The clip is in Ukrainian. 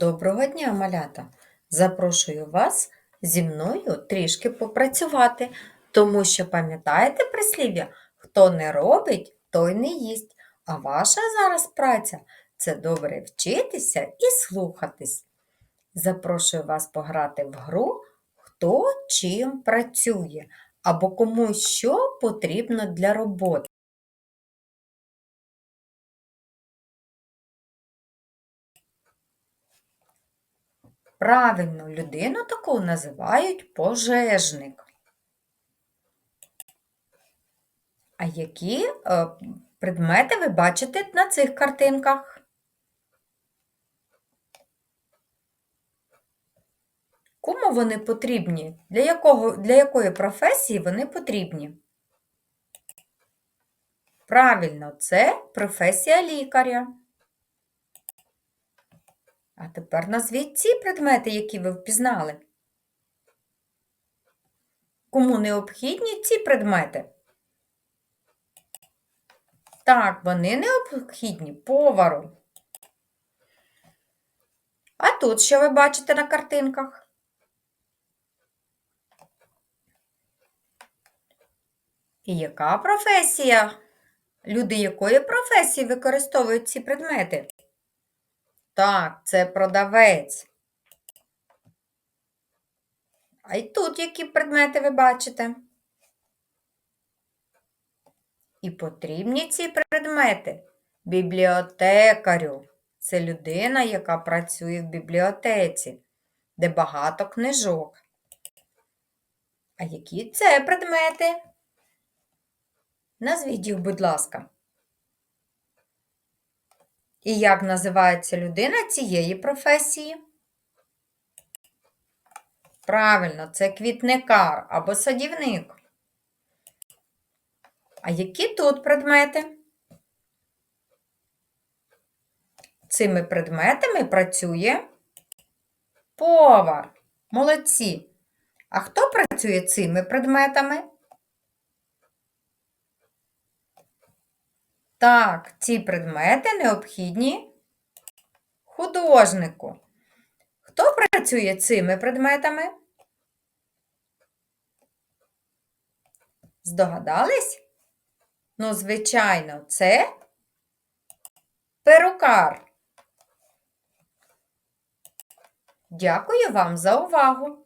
Доброго дня, малята! Запрошую вас зі мною трішки попрацювати, тому що пам'ятаєте прислів'я, хто не робить, той не їсть. А ваша зараз праця це добре вчитися і слухатись. Запрошую вас пограти в гру, хто чим працює або кому що потрібно для роботи. Правильно, людину таку називають пожежник. А які е, предмети ви бачите на цих картинках? Кому вони потрібні? Для, якого, для якої професії вони потрібні? Правильно, це професія лікаря. А тепер назвіть ці предмети, які ви впізнали. Кому необхідні ці предмети? Так, вони необхідні повару. А тут що ви бачите на картинках? І яка професія? Люди якої професії використовують ці предмети? Так, це продавець. А й тут які предмети ви бачите? І потрібні ці предмети бібліотекарю. Це людина, яка працює в бібліотеці, де багато книжок. А які це предмети? Назвіть їх, будь ласка. І як називається людина цієї професії? Правильно, це квітникар або садівник. А які тут предмети? Цими предметами працює повар. Молодці. А хто працює цими предметами? Так, ці предмети необхідні художнику. Хто працює цими предметами? Здогадались? Ну, звичайно, це перукар. Дякую вам за увагу!